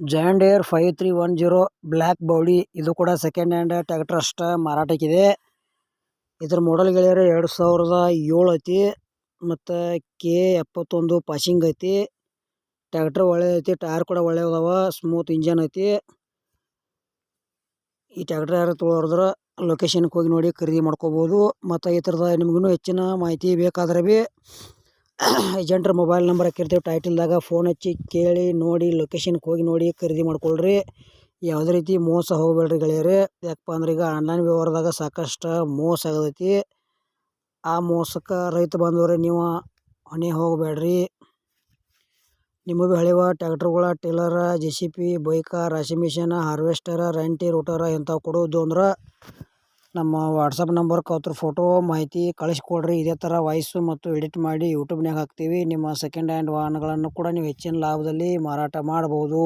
John Deere five three one zero black body ಇದು ಕೂಡ second hand tractor ಅಷ್ಟ, ಮಾರಾಟಕ್ಕಿದೆ. ಇದ್ರ ಮಾಡಲ್ ಗೆಳೆಯರೆ ಎರಡು ಸಾವಿರದ ಏಳು ಐತಿ, ಮತ್ತು ಕೆ ಎಪ್ಪತ್ತೊಂದು ಪಾಸಿಂಗ್ ಐತಿ. ಟ್ಯಾಕ್ಟ್ರ್ ಒಳ್ಳೆ ಐತಿ ಟೈರ್ ಕೂಡ ಒಳ್ಳೆ ಅದಾವ ಸ್ಮೂತ್ ಇಂಜನ್ ಐತಿ. ಈ ಟ್ಯಾಕ್ಟ್ರ್ ಯಾರು ತೊಗೊಳೋದ್ರ ಲೊಕೇಶನ್ಗೆ ಹೋಗಿ ನೋಡಿ ಖರೀದಿ ಮಾಡ್ಕೋಬೋದು. ಮತ್ತು ಈ ಥರದ ನಿಮಗೂ ಹೆಚ್ಚಿನ ಮಾಹಿತಿ ಬೇಕಾದ್ರೆ ಭೀ ಏಜೆಂಟ್ರ ಮೊಬೈಲ್ ನಂಬರ್ ಹಾಕಿರ್ತೀವಿ ಟೈಟಲ್ದಾಗ ಫೋನ್ ಹಚ್ಚಿ ಕೇಳಿ ನೋಡಿ ಲೊಕೇಶನ್ಗೆ ಹೋಗಿ ನೋಡಿ ಖರೀದಿ ಮಾಡ್ಕೊಳ್ರಿ. ಯಾವುದೇ ರೀತಿ ಮೋಸ ಹೋಗಬೇಡ್ರಿ ಗೆಳೆಯರೇ. ಯಾಕಪ್ಪ ಅಂದ್ರೆ ಈಗ ಆನ್ಲೈನ್ ವ್ಯವಹಾರದಾಗ ಸಾಕಷ್ಟು ಮೋಸ ಆಗತೈತಿ. ಆ ಮೋಸಕ್ಕೆ ರೈತ ಬಾಂಧವರೇ ನೀವು ಹೊಣೆ ಹೋಗಬೇಡ್ರಿ. ನಿಮಗೆ ಹಳೆವ ಟ್ಯಾಕ್ಟ್ರುಗಳ ಟೇಲರ ಜೆ ಸಿ ಪಿ ಬೈಕ ರಾಶಿ ಮಿಷಿನ್ ಹಾರ್ವೆಸ್ಟರ ರಂಟಿ ರೋಟರ ಇಂಥವು ಕೊಡೋದು ಅಂದ್ರೆ ನಮ್ಮ ವಾಟ್ಸಪ್ ನಂಬರ್ ಅವ್ರ ಫೋಟೋ ಮಾಹಿತಿ ಕಳಿಸ್ಕೊಡ್ರಿ. ಇದೇ ಥರ ವಾಯ್ಸು ಮತ್ತು ಎಡಿಟ್ ಮಾಡಿ ಯೂಟ್ಯೂಬ್ನಾಗ ಹಾಕ್ತೀವಿ. ನಿಮ್ಮ ಸೆಕೆಂಡ್ ಹ್ಯಾಂಡ್ ವಾಹನಗಳನ್ನು ಕೂಡ ನೀವು ಹೆಚ್ಚಿನ ಲಾಭದಲ್ಲಿ ಮಾರಾಟ ಮಾಡ್ಬೋದು.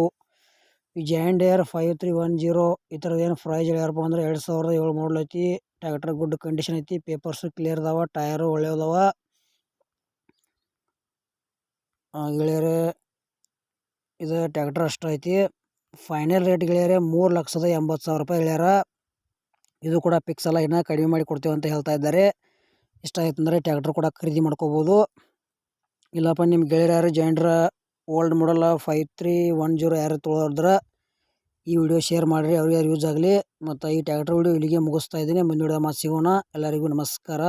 John Deere five three one zero ಈ ಥರದ್ದು ಏನು ಪ್ರೈಸ್ ಹೇಳ್ಯಾರಪ್ಪ ಅಂದ್ರೆ ಎರಡು ಸಾವಿರದ ಏಳು ಮಾಡಲ್ ಐತಿ. ಟ್ರ್ಯಾಕ್ಟರ್ ಗುಡ್ ಕಂಡೀಷನ್ ಐತಿ. ಪೇಪರ್ಸು ಕ್ಲಿಯರ್ ಅದಾವ. ಟಯರು ಒಳ್ಳೆಯದವ ಗೆಳೆಯರೇ ಗೆಳೆಯರೆ, ಇದು ಟ್ರ್ಯಾಕ್ಟರ್ ಅಷ್ಟು ಐತಿ. ಫೈನಲ್ ರೇಟ್ ಗೆಳೆಯರೆ ಮೂರು ಲಕ್ಷದ ಎಂಬತ್ತು ಸಾವಿರ ರೂಪಾಯಿ ಹೇಳ್ಯಾರ ಇದು ಕೂಡ ಫಿಕ್ಸ್ ಅಲ್ಲ ಇನ್ನೂ ಕಡಿಮೆ ಮಾಡಿ ಕೊಡ್ತೀವಿ ಅಂತ ಹೇಳ್ತಾ ಇದ್ದಾರೆ. ಇಷ್ಟ ಆಯ್ತು ಅಂದರೆ ಟ್ಯಾಕ್ಟ್ರ್ ಕೂಡ ಖರೀದಿ ಮಾಡ್ಕೋಬೋದು. ಇಲ್ಲಪ್ಪ ನಿಮ್ಮ ಗೆಳೆಯರು ಯಾರು ಜಾಯಿಂಡ್ರ ಓಲ್ಡ್ ಮಾಡಲ್ಲ ಫೈವ್ ತ್ರೀ ಒನ್ ಜೀರೋ ಯಾರು ತೊಳೋದ್ರೆ ಈ ವಿಡಿಯೋ ಶೇರ್ ಮಾಡಿರಿ ಅವ್ರಿಗೆ ಯಾರು ಯೂಸ್ ಆಗಲಿ. ಮತ್ತು ಈ ಟ್ಯಾಕ್ಟ್ರ್ ವಿಡಿಯೋ ಇಲ್ಲಿಗೆ ಮುಗಿಸ್ತಾ ಇದ್ದೀನಿ. ಮುಂದಿನ ಮತ್ತೆ ಸಿಗೋಣ. ಎಲ್ಲರಿಗೂ ನಮಸ್ಕಾರ.